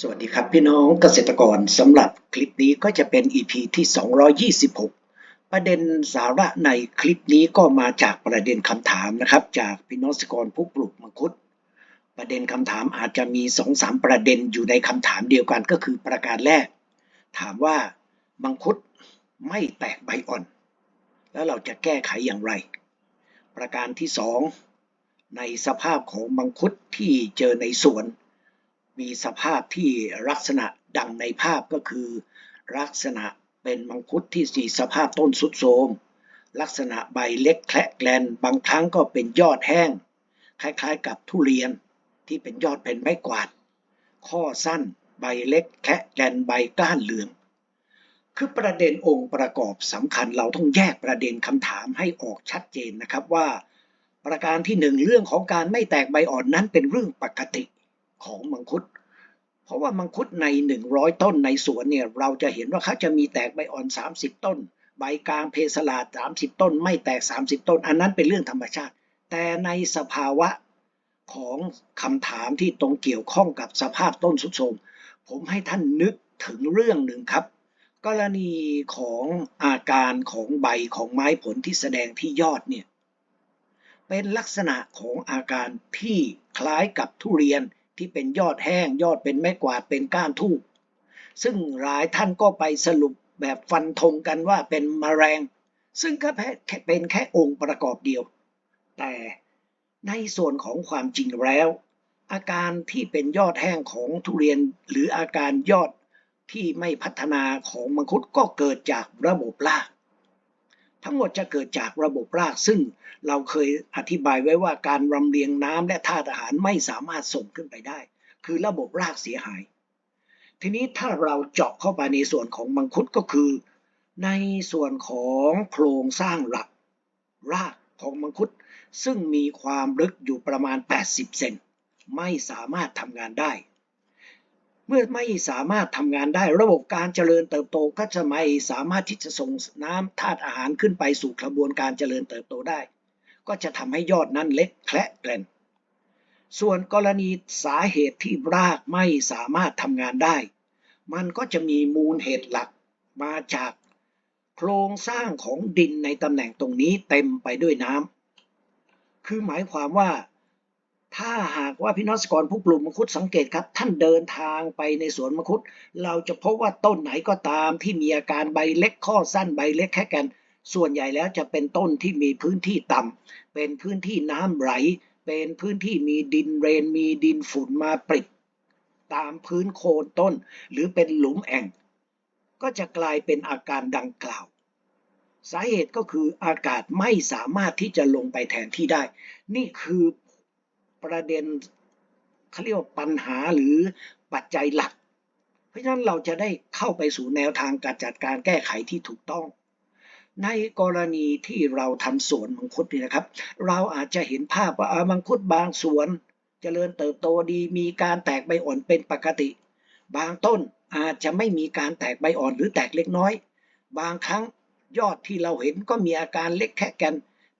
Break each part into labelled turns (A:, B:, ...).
A: สวัสดีครับพี่น้องเกษตรกรสำหรับคลิปนี้ก็จะเป็น EP ที่ 226 ประเด็นสาระในคลิปนี้ก็มาจากประเด็นคำถามนะครับ จากพี่น้องเกษตรกรผู้ปลูกมังคุด ประเด็นคำถามอาจจะมี 2-3 ประเด็นอยู่ในคำถามเดียวกันก็คือประการแรก ถามว่ามังคุดไม่แตกใบอ่อน แล้วเราจะแก้ไขอย่างไร ประการที่ 2 ในสภาพของมังคุดที่เจอในสวน มีสภาพที่ลักษณะดังในภาพก็คือ ลักษณะเป็นมังคุดที่สีสภาพต้นสุดโทมลักษณะใบเล็กแคละแกลนบางครั้งก็เป็นยอดแห้ง คล้ายๆ กับทุเรียนที่เป็นยอดเป็นไม้กวาด ข้อสั้นใบเล็กแคะแกลนใบก้านเหลืองคือประเด็นองค์ประกอบสำคัญเราต้องแยกประเด็นคำถามให้ออกชัดเจนนะครับว่า ประการที่หนึ่งเรื่องของการไม่แตกใบอ่อนนั้นเป็นเรื่องปกติ ของมังคุด เพราะว่ามังคุดใน 100 ต้นในสวนเนี่ยเราจะเห็นว่าเขาจะมีแตกใบอ่อน 30 ต้น ใบกลางเพสลาด 30 ต้น ไม่แตก 30 ต้น อันนั้นเป็นเรื่องธรรมชาติ แต่ในสภาวะของคำถามที่ตรงเกี่ยวข้องกับสภาพต้นสุดโทมผมให้ท่านนึกถึงเรื่องหนึ่งครับ กรณีของอาการของใบของไม้ผลที่แสดงที่ยอดเนี่ยเป็นลักษณะของอาการที่คล้ายกับทุเรียน ที่เป็นยอดแห้งยอดเป็นไม้กวาดเป็นก้านทูบซึ่งหลายท่านก็ไปสรุปแบบฟันธงกันว่าเป็นมแมลง ซึ่งก็แค่เป็นแค่องค์ประกอบเดียว แต่ในส่วนของความจริงแล้ว อาการที่เป็นยอดแห้งของทุเรียนหรืออาการยอดที่ไม่พัฒนาของมังคุดก็เกิดจากระบบราก ทั้งหมดจะเกิดจากระบบราก ซึ่งเราเคยอธิบายไว้ว่าการรำเลียงน้ำและธาตุอาหารไม่สามารถส่งขึ้นไปได้ คือระบบรากเสียหาย ทีนี้ถ้าเราเจาะเข้าไปในส่วนของมังคุดก็คือ ในส่วนของโครงสร้างหลักรากของมังคุด ซึ่งมีความลึกอยู่ประมาณ 80 เซนไม่สามารถทำงานได้ เมื่อไม่สามารถทำงานได้ระบบการเจริญเติบโตก็จะไม่สามารถที่จะส่งน้ำธาตุอาหารขึ้นไปสู่กระบวนการเจริญเติบโตได้ ก็จะทำให้ยอดนั้นเล็กแคละแกลนส่วนกรณีสาเหตุที่รากไม่สามารถทำงานได้ มันก็จะมีมูลเหตุหลักมาจากโครงสร้างของดินในตำแหน่งตรงนี้เต็มไปด้วยน้ำคือหมายความว่า ถ้าหากว่าพี่น้องเกรผู้ปลูกมังคุดสังเกตครับ ท่านเดินทางไปในสวนมังคุด เราจะพบว่าต้นไหนก็ตามที่มีอาการใบเล็กข้อสั้นใบเล็กแค่กัน ส่วนใหญ่แล้วจะเป็นต้นที่มีพื้นที่ต่ำเป็นพื้นที่น้ำไหล เป็นพื้นที่มีดินเรนมีดินฝุ่นมาปริดตามพื้นโคนต้น หรือเป็นหลุมแอ่ง ก็จะกลายเป็นอาการดังกล่าวสาเหตุก็คืออากาศไม่สามารถที่จะลงไปแทนที่ได้ นี่คือ ประเด็นเขาเรียกว่าปัญหาหรือปัจจัยหลัก เพราะฉะนั้นเราจะได้เข้าไปสู่แนวทางการจัดการแก้ไขที่ถูกต้อง ในกรณีที่เราทำสวนมังคุดนี่นะครับ เราอาจจะเห็นภาพว่ามังคุดบางสวนจเจริญเติบโตดี มีการแตกใบอ่อนเป็นปกติ บางต้นอาจจะไม่มีการแตกใบอ่อนหรือแตกเล็กน้อย บางครั้งยอดที่เราเห็นก็มีอาการเล็กแค่กัน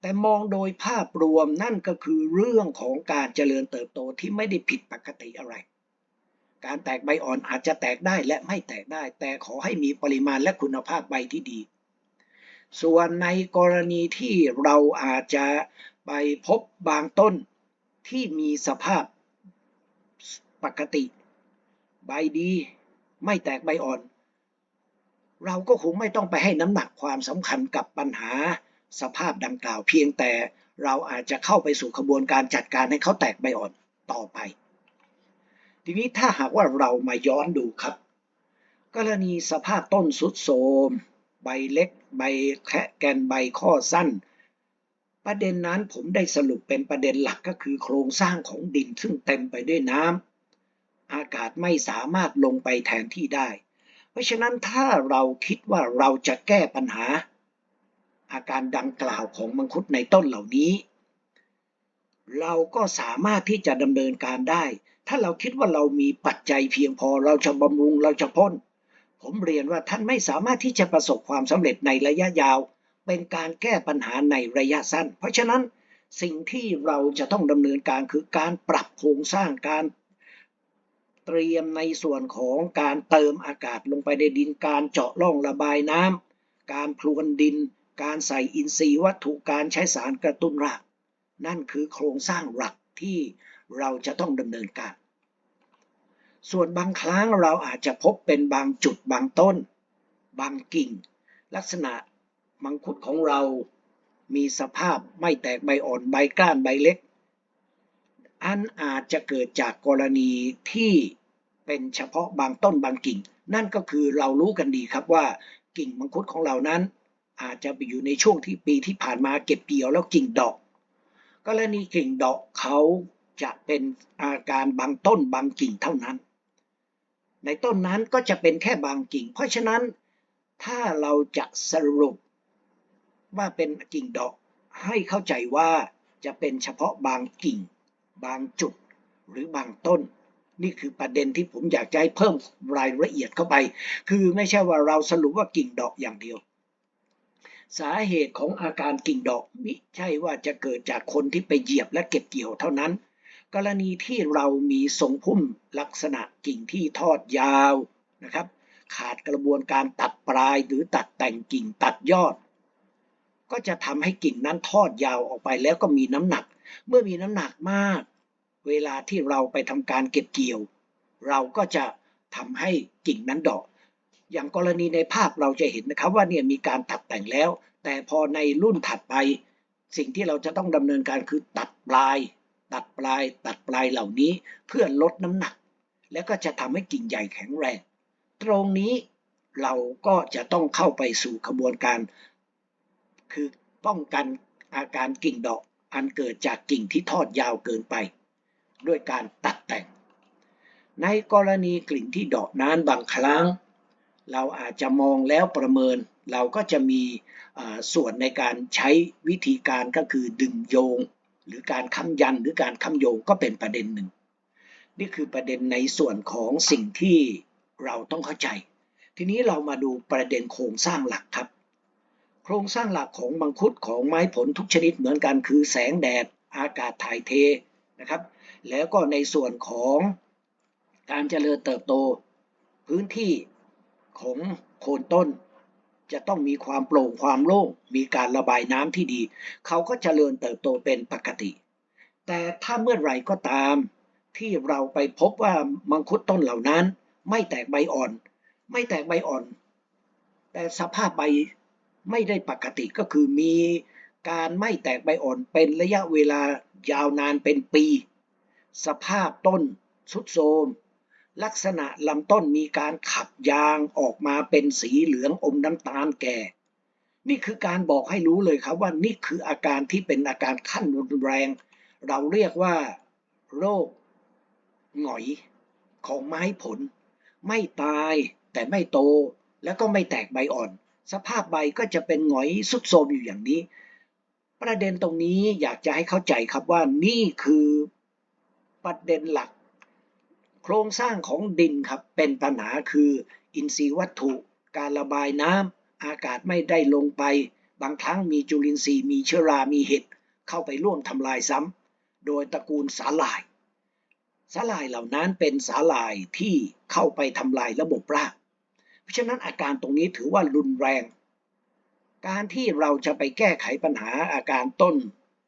A: แต่มองโดยภาพรวมนั่นก็คือเรื่องของการเจริญเติบโตที่ไม่ได้ผิดปกติอะไร การแตกใบอ่อนอาจจะแตกได้และไม่แตกได้ แต่ขอให้มีปริมาณและคุณภาพใบที่ดี ส่วนในกรณีที่เราอาจจะไปพบบางต้นที่มีสภาพปกติ ใบดีไม่แตกใบอ่อน เราก็คงไม่ต้องไปให้น้ำหนักความสำคัญกับปัญหา สภาพดังกล่าวเพียงแต่เราอาจจะเข้าไปสู่กระบวนการจัดการให้เขาแตกใบอ่อนต่อไป ทีนี้ถ้าหากว่าเรามาย้อนดูครับ กรณีสภาพต้นสุดโทมใบเล็ก ใบแคะแกนใบข้อสั้น ประเด็นนั้นผมได้สรุปเป็นประเด็นหลักก็คือโครงสร้างของดินซึ่งเต็มไปด้วยน้ำอากาศไม่สามารถลงไปแทนที่ได้ เพราะฉะนั้นถ้าเราคิดว่าเราจะแก้ปัญหา อาการดังกล่าวของมังคุดในต้นเหล่านี้ เราก็สามารถที่จะดำเนินการได้ ถ้าเราคิดว่าเรามีปัจจัยเพียงพอเราจะบำรุงเราจะพ่นผมเรียนว่าท่านไม่สามารถที่จะประสบความสำเร็จในระยะยาว เป็นการแก้ปัญหาในระยะสั้น เพราะฉะนั้นสิ่งที่เราจะต้องดำเนินการคือการปรับโครงสร้างการเตรียมในส่วนของการเติมอากาศลงไปในดินการเจาะร่องระบายน้ำการพรวนดิน การใส่อินทรีย์วัตถุการใช้สารกระตุ้นราก นั่นคือโครงสร้างหลักที่เราจะต้องดำเนินการ ส่วนบางครั้งเราอาจจะพบเป็นบางจุดบางต้น บางกิ่ง ลักษณะมังคุดของเรามีสภาพไม่แตกใบอ่อนใบก้านใบเล็ก อันอาจจะเกิดจากกรณีที่เป็นเฉพาะบางต้นบางกิ่ง นั่นก็คือเรารู้กันดีครับว่ากิ่งมังคุดของเรานั้น อาจจะไปอยู่ในช่วงที่ปีที่ผ่านมาเก็บเกี่ยวแล้วกิ่งดอกกรณีกิ่งดอกเขาจะเป็นอาการบางต้นบางกิ่งเท่านั้น ในต้นนั้นก็จะเป็นแค่บางกิ่ง เพราะฉะนั้นถ้าเราจะสรุปว่าเป็นกิ่งดอกให้เข้าใจว่าจะเป็นเฉพาะบางกิ่ง บางจุดหรือบางต้น นี่คือประเด็นที่ผมอยากจะให้เพิ่มรายละเอียดเข้าไป คือไม่ใช่ว่าเราสรุปว่ากิ่งดอกอย่างเดียว สาเหตุของอาการกิ่งดอกมิใช่ว่าจะเกิดจากคนที่ไปเหยียบและเก็บเกี่ยวเท่านั้น กรณีที่เรามีทรงพุ่มลักษณะกิ่งที่ทอดยาวนะครับ ขาดกระบวนการตัดปลายหรือตัดแต่งกิ่งตัดยอด ก็จะทำให้กิ่งนั้นทอดยาวออกไปแล้วก็มีน้ำหนัก เมื่อมีน้ำหนักมาก เวลาที่เราไปทำการเก็บเกี่ยว เราก็จะทำให้กิ่งนั้นดอก อย่างกรณีในภาพเราจะเห็นนะครับว่าเนี่ยมีการตัดแต่งแล้ว แต่พอในรุ่นถัดไป สิ่งที่เราจะต้องดำเนินการคือตัดปลาย ตัดปลาย ตัดปลายเหล่านี้เพื่อลดน้ำหนัก และก็จะทำให้กิ่งใหญ่แข็งแรง ตรงนี้เราก็จะต้องเข้าไปสู่กระบวนการ คือป้องกันอาการกิ่งดอกอันเกิดจากกิ่งที่ทอดยาวเกินไป ด้วยการตัดแต่ง ในกรณีกิ่งที่ดอกนั้นบางครั้ง เราอาจจะมองแล้วประเมิน เราก็จะมีส่วนในการใช้วิธีการก็คือดึงโยง หรือการค้ำยันหรือการค้ำโยงก็เป็นประเด็นหนึ่ง นี่คือประเด็นในส่วนของสิ่งที่เราต้องเข้าใจ ทีนี้เรามาดูประเด็นโครงสร้างหลักครับ โครงสร้างหลักของมังคุดของไม้ผลทุกชนิดเหมือนกันคือแสงแดดอากาศถ่ายเทนะครับ แล้วก็ในส่วนของการเจริญเติบโต พื้นที่ ของโคนต้น จะต้องมีความโปร่งความโล่งมีการระบายน้ำที่ดี เขาก็เจริญเติบโตเป็นปกติ แต่ถ้าเมื่อไหร่ก็ตาม ที่เราไปพบว่ามังคุดต้นเหล่านั้น ไม่แตกใบอ่อน ไม่แตกใบอ่อน แต่สภาพใบไม่ได้ปกติก็คือมีการไม่แตกใบอ่อนเป็นระยะเวลายาวนานเป็นปี สภาพต้นสุดโทรม ลักษณะลำต้นมีการขับยางออกมาเป็นสีเหลืองอมน้ำตาลแก่ นี่คือการบอกให้รู้เลยครับว่านี่คืออาการที่เป็นอาการขั้นรุนแรง เราเรียกว่า โรคหงอยของไม้ผล ไม่ตายแต่ไม่โต แล้วก็ไม่แตกใบอ่อน สภาพใบก็จะเป็นหงอยสุดโทมอยู่อย่างนี้ ประเด็นตรงนี้อยากจะให้เข้าใจครับว่านี่คือประเด็นหลัก โครงสร้างของดินครับเป็นปัญหาคือ อินทรีย์วัตถุ การระบายน้ำอากาศไม่ได้ลงไป บางครั้งมีจุลินทรีย์มีเชื้อรา มีเห็ดเข้าไปร่วมทำลายซ้ำโดยตระกูลสาหร่ายสาหร่ายเหล่านั้นเป็นสาหร่ายที่เข้าไปทำลายระบบราก เพราะฉะนั้นอาการตรงนี้ถือว่ารุนแรง การที่เราจะไปแก้ไขปัญหาอาการต้น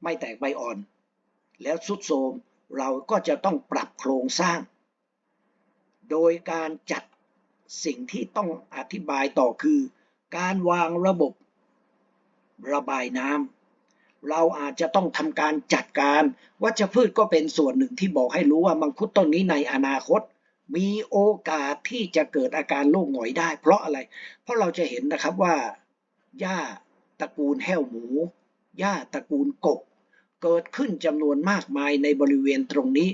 A: ไม่แตกใบอ่อน แล้วสุดโทมเราก็จะต้องปรับโครงสร้าง โดยการจัดสิ่งที่ต้องอธิบายต่อคือ การวางระบบระบายน้ำเราอาจจะต้องทำการจัดการวัชพืชก็เป็นส่วนหนึ่งที่บอกให้รู้ว่ามังคุดต้นนี้ในอนาคต มีโอกาสที่จะเกิดอาการโรคหงอยได้ เพราะอะไร เพราะเราจะเห็นนะครับว่าหญ้าตระกูลแห้วหมูหญ้าตระกูลกบเกิดขึ้นจำนวนมากมายในบริเวณตรงนี้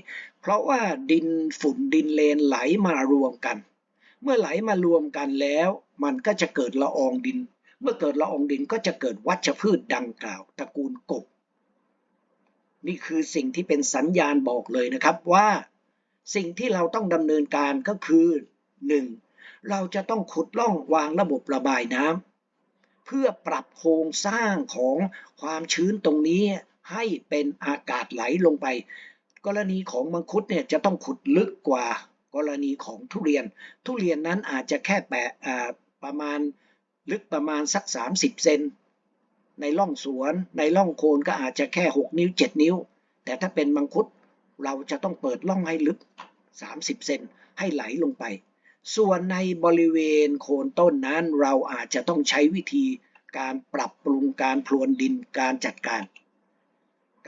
A: เพราะว่าดินฝุ่นดินเลนไหลมารวมกัน เมื่อไหลมารวมกันแล้ว มันก็จะเกิดละอองดิน เมื่อเกิดละอองดินก็จะเกิดวัชพืชดังกล่าวตระกูลกบ นี่คือสิ่งที่เป็นสัญญาณบอกเลยนะครับว่า สิ่งที่เราต้องดำเนินการก็คือ 1. เราจะต้องขุดล่องวางระบบระบายน้ำเพื่อปรับโครงสร้างของความชื้นตรงนี้ให้เป็นอากาศไหลลงไป กรณีของมังคุดเนี่ยจะต้องขุดลึกกว่ากรณีของทุเรียน ทุเรียนนั้นอาจจะแค่แปะประมาณลึกประมาณสัก 30 เซนในร่องสวนในร่องโคนก็อาจจะแค่ 6 นิ้ว 7 นิ้ว แต่ถ้าเป็นมังคุดเราจะต้องเปิดร่องให้ลึก 30 เซนให้ไหลลงไป ส่วนในบริเวณโคนต้นนั้นเราอาจจะต้องใช้วิธีการปรับปรุงการพรวนดินการจัดการ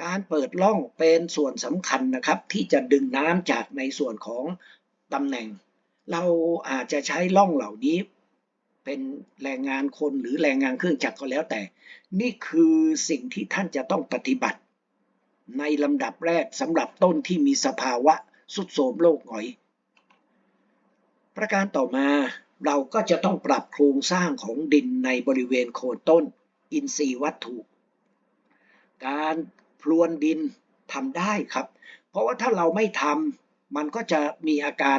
A: การเปิดร่องเป็นส่วนสำคัญนะครับ ที่จะดึงน้ำจากในส่วนของตำแหน่ง เราอาจจะใช้ร่องเหล่านี้ เป็นแรงงานคนหรือแรงงานเครื่องจักรก็แล้วแต่ นี่คือสิ่งที่ท่านจะต้องปฏิบัติ ในลำดับแรกสำหรับต้นที่มีสภาวะสุดโทรมโรคหงอย ประการต่อมาเราก็จะต้องปรับโครงสร้างของดินในบริเวณโคนต้น อินทรีย์วัตถุ การ พรวนดินทำได้ครับ เพราะว่าถ้าเราไม่ทำมันก็จะมีอาการ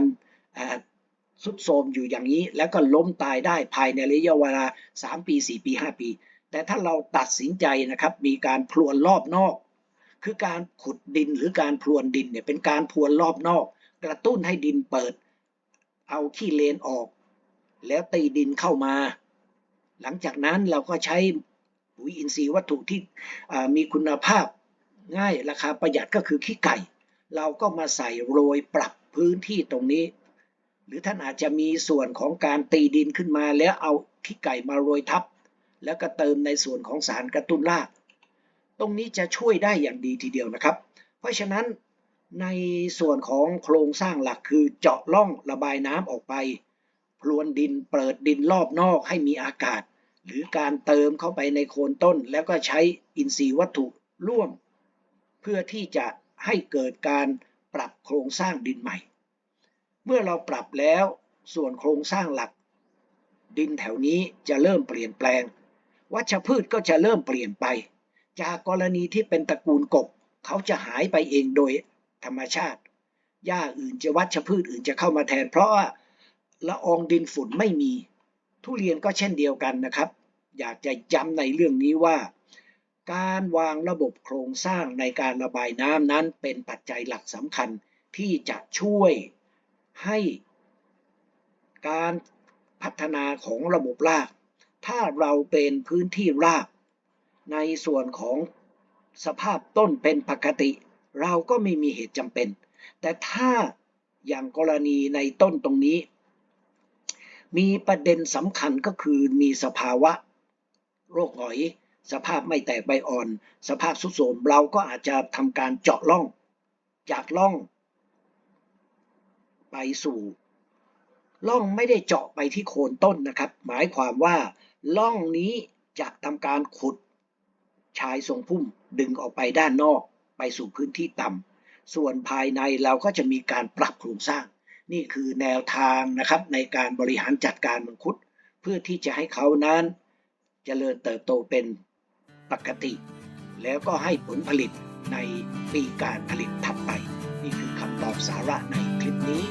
A: สุดโทมอยู่อย่างนี้ แล้วก็ล้มตายได้ภายในระยะเวลา 3 ปี 4 ปี 5 ปี แต่ถ้าเราตัดสินใจนะครับ มีการพรวนรอบนอก คือการขุดดินหรือการพรวนดินเนี่ยเป็นการพรวนรอบนอก กระตุ้นให้ดินเปิด เอาขี้เลนออก แล้วตีดินเข้ามา หลังจากนั้นเราก็ใช้ปุ๋ยอินทรีย์วัตถุที่มีคุณภาพ ง่ายราคาประหยัดก็คือขี้ไก่ เราก็มาใส่โรยปรับพื้นที่ตรงนี้ หรือท่านอาจจะมีส่วนของการตีดินขึ้นมา แล้วเอาขี้ไก่มาโรยทับ แล้วก็เติมในส่วนของสารกระตุ้นราก ตรงนี้จะช่วยได้อย่างดีทีเดียวนะครับ เพราะฉะนั้นในส่วนของโครงสร้างหลักคือเจาะร่องระบายน้ำออกไป พรวนดินเปิดดินรอบนอกให้มีอากาศ หรือการเติมเข้าไปในโคนต้น แล้วก็ใช้อินทรีย์วัตถุร่วม เพื่อที่จะให้เกิดการปรับโครงสร้างดินใหม่ เมื่อเราปรับแล้วส่วนโครงสร้างหลัก ดินแถวนี้จะเริ่มเปลี่ยนแปลง วัชพืชก็จะเริ่มเปลี่ยนไป จากกรณีที่เป็นตระกูลกบ เขาจะหายไปเองโดยธรรมชาติหญ้าอื่นจะวัชพืชอื่นจะเข้ามาแทน เพราะว่าละอองดินฝุ่นไม่มี ทุเรียนก็เช่นเดียวกันนะครับ อยากจะย้ำในเรื่องนี้ว่า การวางระบบโครงสร้างในการระบายน้ำนั้นเป็นปัจจัยหลักสำคัญที่จะช่วยให้การพัฒนาของระบบราก ถ้าเราเป็นพื้นที่ราก ในส่วนของสภาพต้นเป็นปกติ เราก็ไม่มีเหตุจำเป็น แต่ถ้าอย่างกรณีในต้นตรงนี้ มีประเด็นสำคัญก็คือมีสภาวะโรคหอย สภาพไม่แตกใบอ่อน สภาพสุดโทรมเราก็อาจจะทำการเจาะร่อง จากร่อง ไปสู่ร่องไม่ได้เจาะไปที่โคนต้นนะครับ หมายความว่าร่องนี้จะทำการขุดชายทรงพุ่มดึงออกไปด้านนอกไปสู่พื้นที่ต่ำส่วนภายในเราก็จะมีการปรับโครงสร้าง นี่คือแนวทางนะครับในการบริหารจัดการมังคุด เพื่อที่จะให้เขานั้นจเจริญเติบโตเป็น ปกติ แล้วก็ให้ผลผลิตในปีการผลิตถัดไป นี่คือคำตอบสาระในคลิปนี้